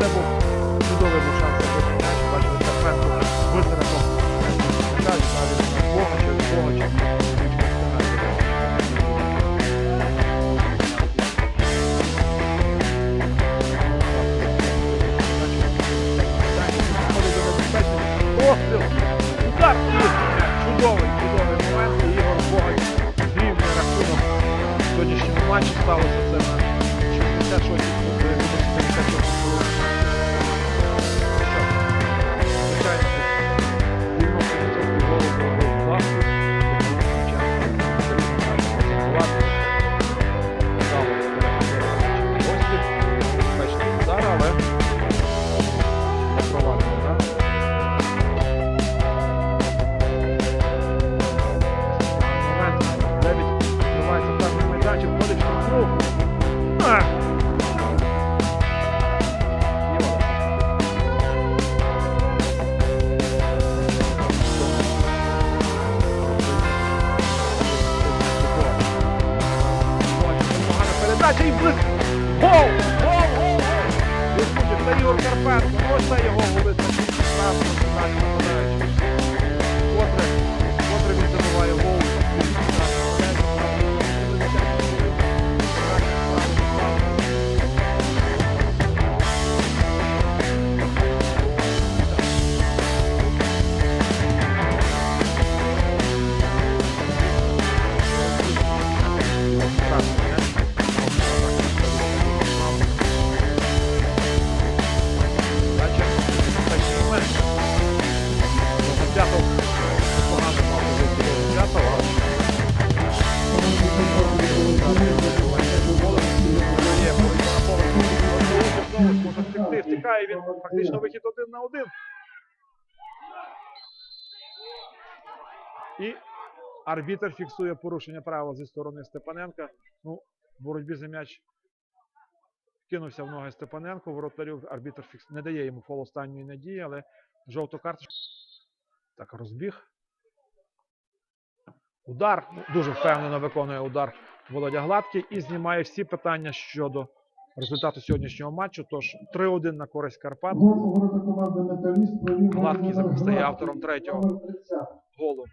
це був чудовий був шанс забити м'яч, бачили Карпенко високо. Кажуть, навіть Бога чи Бога чи Остріл! Удар! Чудовий, чудовий момент. І Ігор Бога звільний рахунок. В сьогоднішньому матчі сталося це. Гол! Гол! Гол! Це Ігор Карпенко. Ось Втікає він фактично вихід один на один. І арбітер фіксує порушення правил зі сторони Степаненка. Ну, в боротьбі за м'яч кинувся в ноги Степаненко, воротарю арбітр фікс... не дає йому фол останньої надії, але жовту карточку. Так, розбіг. Удар. Дуже впевнено виконує удар Володя Гладкий і знімає всі питання щодо результату сьогоднішнього матчу. Тож 3-1 на користь Карпат. Гладкий стає автором третього. номер 30. Голу